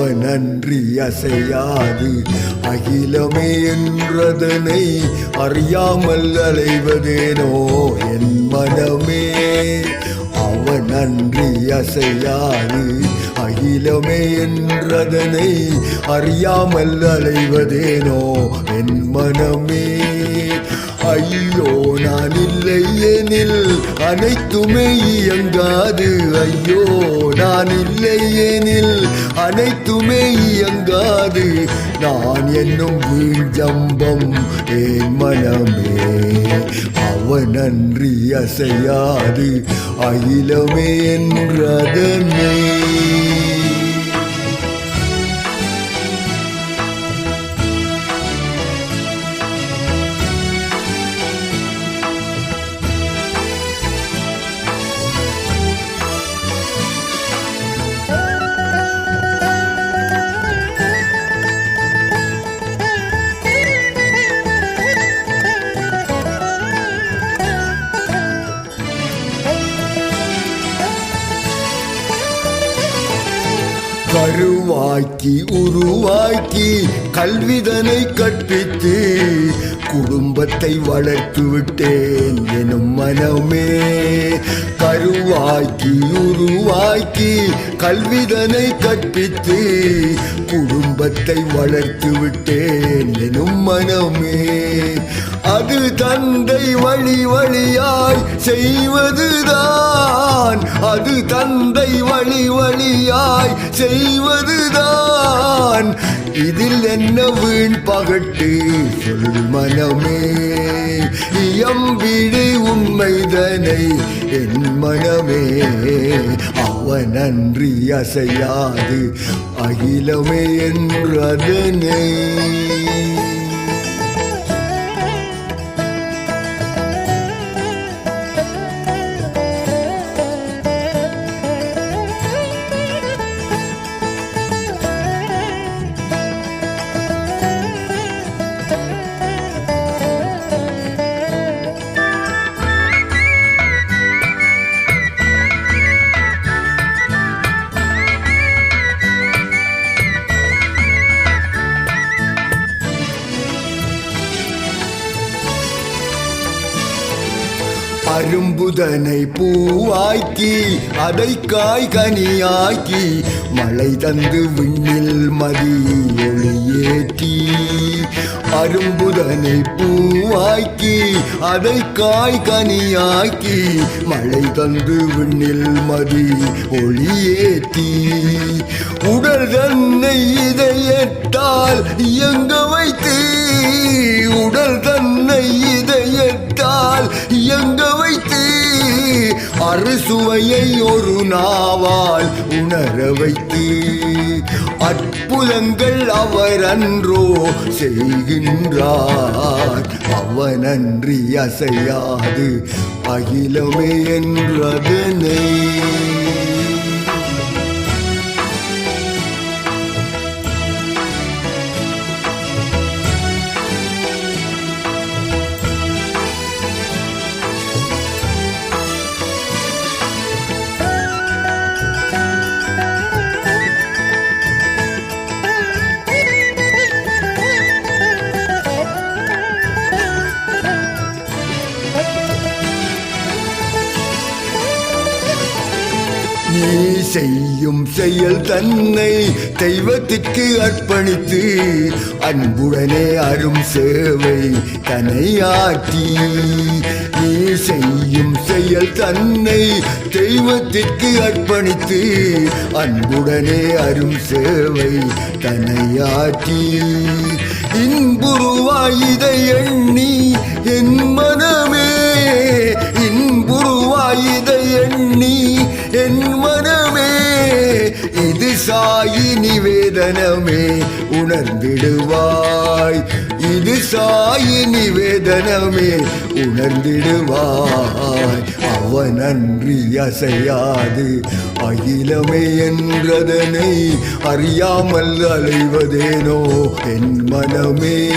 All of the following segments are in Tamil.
அவனன்றி அசையாது. அகிலமே என்றதனை அறியாமல் அலைவதேனோ? என் மனமே அவன் அன்றி அசையாது. அகிலமே என்றதனை அறியாமல் அலைவதேனோ? என் மனமே ஐயோ நான் இல்லை எனில் அனைத்துமே இயங்காது. ஐயோ நான் இல்லை எனில் அனைத்துமே இயங்காது. நான் என்னும் வீழ்ஜம்பம் என் மனமே. அவன் அன்றி அசையாது. அகிலமே என்றதமே கருவாக்கி உருவாக்கி கல்விதனை கற்பித்து குடும்பத்தை வளர்த்து விட்டேன் எனும் மனமே. கருவாக்கி உருவாக்கி கல்விதனை கற்பித்து குடும்பத்தை வளர்த்து விட்டேன் எனும் மனமே. அது தந்தை வழி வழியாய் செய்வதுதான். அது தந்தை வழி வழியாய் செய் செய்வதுதான். இதில் என்ன வீண் பகட்டு? சொல் மனமே. எம்பிடு உண்மைதனை என் மனமே. அவன் அன்றி அசையாது. அகிலமே என்றதனை அரும்புதனை பூவாக்கி அதை காய் கனியாக்கி மழை தந்து விண்ணில் மதி ஒளியேற்றி. அரும்புதனை பூவாக்கி அதை காய் கனியாக்கி மழை தந்து விண்ணில் மதி ஒளியேற்றி. உடல் தன்னை இதயத்தால் இயங்க வைத்து உடல் தன்னை இதயத்தால் இயங்க அறுசுவையை ஒரு நாவால் உணர வைத்து அற்புதங்கள் அவர் அன்றோ செய்கின்றார். அவனன்றி அசையாது. அகிலமே என்றதனை. செயல் தன்னை தெய்வத்திற்கு அர்ப்பணித்து அன்புடனே அரும் சேவை தனையாற்றி. நீ செய்யும் செயல் தன்னை தெய்வத்திற்கு அர்ப்பணித்து அன்புடனே அரும் சேவை தனையாற்றி. இன்புருவாய் இதை எண்ணி என் மனமே இது நிவேதனமே உணர்ந்திடுவாய். இது சாயி நிவேதனமே உணர்ந்திடுவாய். அவன் அன்றி அசையாது. அகிலமே என்றதனை அறியாமல் அலைவதேனோ என் மனமே.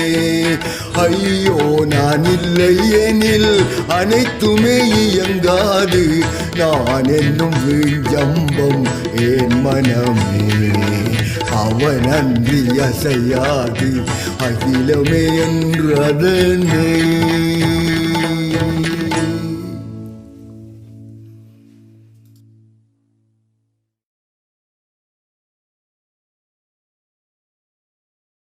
ஐயோ நான் இல்லை எனில் அனைத்துமே இயங்காது. நான் என்னும் வீழ்ஜம்பம் என் மனமே. அவனன்றி அசையாது அகிலமே என்றதனை